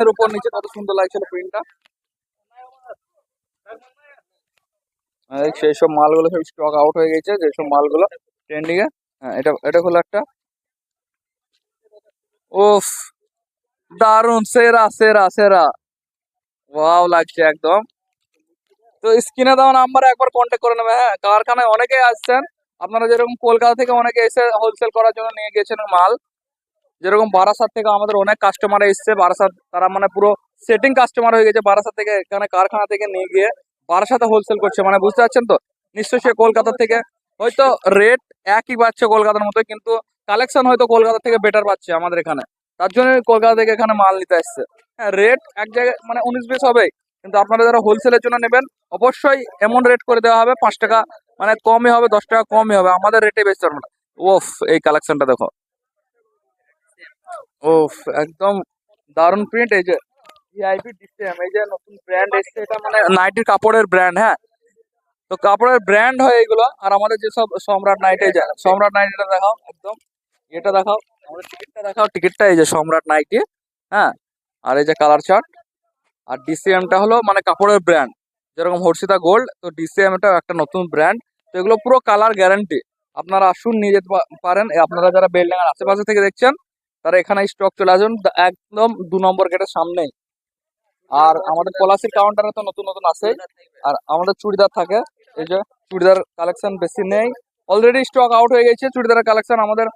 এর উপর নিচে কত সুন্দর লাগছিল প্রিন্টটা সেই সব মালগুলো সব স্টক আউট হয়ে গেছে যেসব মালগুলো ট্রেন্ডিং এ। হ্যাঁ এটা এটা হলো একটা। উফ দারুণ সেরা সেরা সেরা। ওয়াও লাগছে একদম। তো স্ক্রিনে দেওয়া নাম্বার একবার কন্ট্যাক্ট করে নেবে। হ্যাঁ কারখানায় অনেকেই আসছেন। আপনারা যেরকম কলকাতা থেকে অনেকে এসে হোলসেল করার জন্য নিয়ে গেছেন মাল। যেরকম বারাসাত থেকে আমাদের অনেক কাস্টমার এসছে, বারাসাত তারা মানে পুরো সেটিং কাস্টমার হয়ে গেছে বারাসাত থেকে এখানে কারখানা থেকে নিয়ে গিয়ে বারাসাতে হোলসেল করছে মানে বুঝতে পারছেন তো? নিশ্চয়ই সে কলকাতা থেকে, হয়তো রেট একই পাচ্ছে কলকাতার মতো কিন্তু কালেকশন হয়তো কলকাতা থেকে বেটার পাচ্ছে আমাদের এখানে। তার জন্য কলকাতা থেকে এখানে মাল নিতে আসছে। হ্যাঁ রেট এক জায়গায় মানে উনিশ বিশ হবে কিন্তু আপনারা যারা হোলসেলের জন্য নেবেন, অবশ্যই এমন রেট করে দেওয়া হবে, পাঁচ টাকা মানে কমই হবে, দশ টাকা কমই হবে, আমাদের রেটে বেশি পারব না। ওফ এই কালেকশনটা দেখো। ওফ, একদম দারুণ প্রিন্ট এই যে ভিআইপি ডিসিএম এই যে নতুন ব্র্যান্ড এসছে, এটা মানে নাইটির কাপড়ের ব্র্যান্ড হ্যাঁ? তো কাপড়ের ব্র্যান্ড হয় এগুলো আর আমাদের যেসব সম্রাট নাইট এই যে সম্রাট নাইট এটা দেখাও, একদম এটা দেখাও, আমাদের টিকিটটা দেখাও টিকিটটা এই যে সম্রাট নাইটি হ্যাঁ? আর এই যে কালার চার্ট আর ডিসিএমটা হলো মানে কাপড়ের ব্র্যান্ড যেরকম হর্ষিতা গোল্ড তো ডিসিএমটা একটা নতুন ব্র্যান্ড তো এগুলো পুরো কালার গ্যারান্টি আপনারা আসুন, নিয়ে যেতে পারেন, আপনারা যারা বেলডাঙ্গার আশেপাশে থেকে দেখছেন তারা এখানে স্টক চলে আসুন। একদম দু নম্বর গেটের সামনেই। আর আমাদের পলাশির কাউন্টারে তো নতুন নতুন আছে। আর আমাদের চুড়িদার থাকে। এই যে চুড়িদার কালেকশন বেশি নেই। অলরেডি স্টক আউট হয়ে গেছে। চুড়িদারের কালেকশন আমাদের